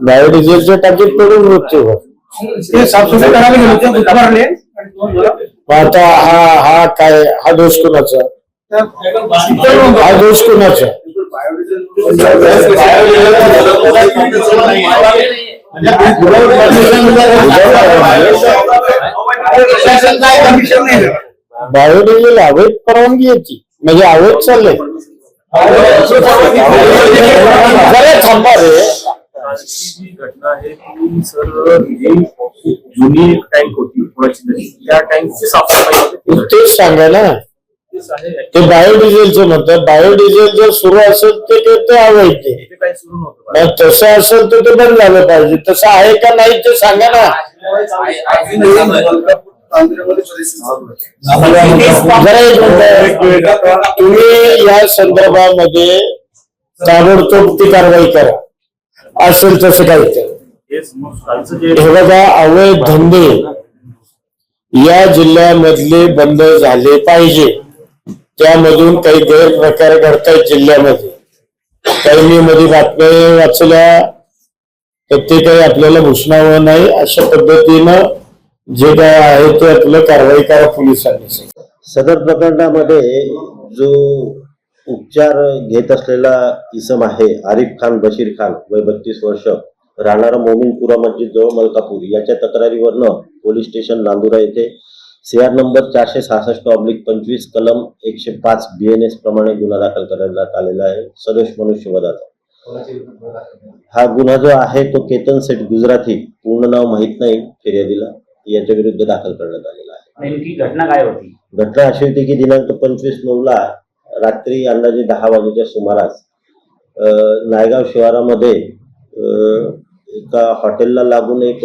बायोडिझेलच्या टाकीत पडून मृत्यू होतो ते साफसफाई करायला गेलो आता हा हा काय हा दोष कुणाचा हा दोष कुणाचा बायोडिझेल अवैध परवानगी याची म्हणजे अवैध चाललंय जरा थांबा रे घटना आहे सर ही जुनी एक टँक होती पुण्याची तशी त्या टँकची साफसफाई होते ती तेच सांगा ना आहे. ते बायोडिझेलचं म्हणतात. बायोडिझेल जर सुरू असेल तर ते ते अवैध आहे. ते काही सुरू नव्हतं. मग तसं असेल तर ते बंद झालं पाहिजे. तसं आहे का नाही ते सांगा ना. जरा एक मिनिट. तुम्ही या संदर्भामध्ये ताबडतोब ती कारवाई करा. असेल तसं काही. हे बघा अवैध धंदे या जिल्ह्यामधले बंद झाले पाहिजे. त्यामधून काही गैरप्रकार घडतायत जिल्ह्यामध्ये. काही मी मध्ये बातम्या वाचल्या तर ते काही आपल्याला घुसणावं नाही अशा पद्धतीनं जे काय आहे ते आपलं कारवाई करा पोलिसांनी. सदर प्रकरणामध्ये जो उपचार घेत असलेला इसम आहे आरिफ खान बशीर खान वय बत्तीस वर्ष राहणारा मोमीनपुरा मस्जिद जवळ मलकापूर. याच्या तक्रारीवरनं पोलीस स्टेशन नांदुरा येथे सीआर नंबर चारशे सहासष्ट ऑब्लिक पंचवीस कलम एकशे पाच बी एन एस प्रमाणे गुन्हा दाखल करण्यात आलेला आहे. सदोष मनुष्यवधाचा. हा गुन्हा जो आहे तो केतन सेठ गुजराती पूर्ण नाव माहीत नाही फिर्यादीला. याच्या विरुद्ध दाखल करण्यात आलेला आहे. नेमकी घटना काय होती? घटना अशी होती की दिनांक पंचवीस नऊला रात्री अंदाजे दहा वाजेच्या सुमारास नायगाव शिवारामध्ये एका हॉटेलला लागून एक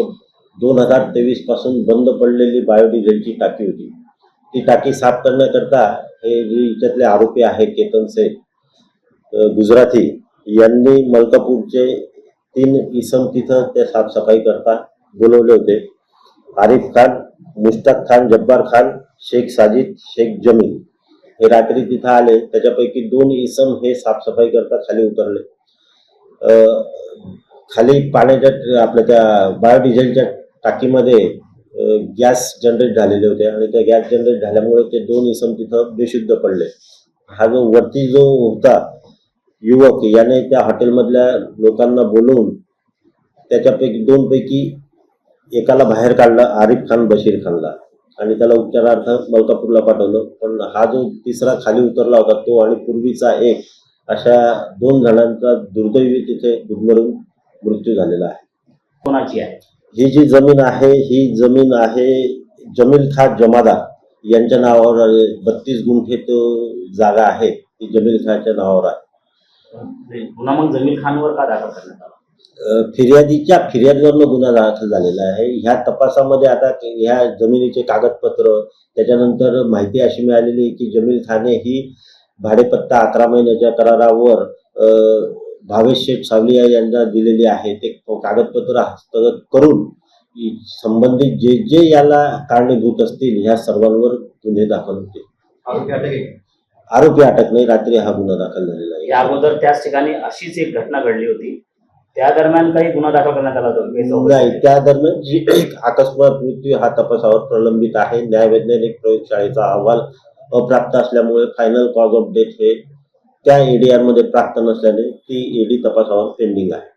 दोन हजार तेवीसपासून बंद पडलेली बायोडिझेलची टाकी होती. ती टाकी साफ करण्याकरता हे जे याच्यातले आरोपी आहे केतन शेख गुजराती यांनी मलकापूरचे तीन इसम तिथं ते साफसफाई करता बोलवले होते. आरिफ खान मुश्ताक खान जब्बार खान शेख साजिद शेख जमीन हे रात्री तिथं आले त्याच्यापैकी दोन इसम हे साफसफाई करता खाली उतरले. खाली पाण्याच्या आपल्या त्या बायोडिझेलच्या टाकीमध्ये गॅस जनरेट झालेले होते आणि त्या गॅस जनरेट झाल्यामुळे ते दोन इसम तिथं बेशुद्ध पडले. हा जो वरती जो होता युवक याने त्या हॉटेलमधल्या लोकांना बोलवून त्याच्यापैकी दोनपैकी एकाला बाहेर काढलं आरिफ खान बशीर खानला. आणि त्याला उपचारार्थ मलकापूरला पाठवलं. पण हा जो तिसरा खाली उतरला होता तो आणि पूर्वीचा एक अशा दोन जणांचा दुर्दैवी तिथे गुदमरून मृत्यू झालेला आहे. कोणाची आहे? ही जी जमीन आहे ही जमीन आहे जमील खान जमादार. यांच्या नावावर बत्तीस गुंठे तो जागा आहे ती जमील खानच्या नावावर आहे. गुन्हा मग जमीन खानवर का दाखल करण्यात आला? फिर्यादीच्या फिर्यादीवरनं गुन्हा दाखल झालेला आहे. ह्या तपासामध्ये आता ह्या जमिनीचे कागदपत्र त्याच्यानंतर माहिती अशी मिळालेली आहे की जमील खाने ही भाडेपत्ता अकरा महिन्याच्या करारावर अ, भावेश शेठ सावलिया यांना दिलेली आहे. ते कागदपत्र हस्तगत करून संबंधित जे जे याला कारणीभूत असतील ह्या सर्वांवर गुन्हे दाखल होते आरोपी अटक नाही रात्री हा गुन्हा दाखल झालेला आहे. या अगोदर त्याच ठिकाणी अशीच एक घटना घडली होती. त्या दरम्यान काही गुन्हा दाखल करण्यात आला होता? नाही त्या दरम्यान जी एक अकस्मात मृत्यू हा तपासावर प्रलंबित आहे. न्यायवैज्ञानिक प्रयोगशाळेचा अहवाल अप्राप्त असल्यामुळे फायनल कॉज ऑफ डेथ हे त्या एडीआरमध्ये प्राप्त नसल्याने ती ईडी तपासावर पेंडिंग आहे.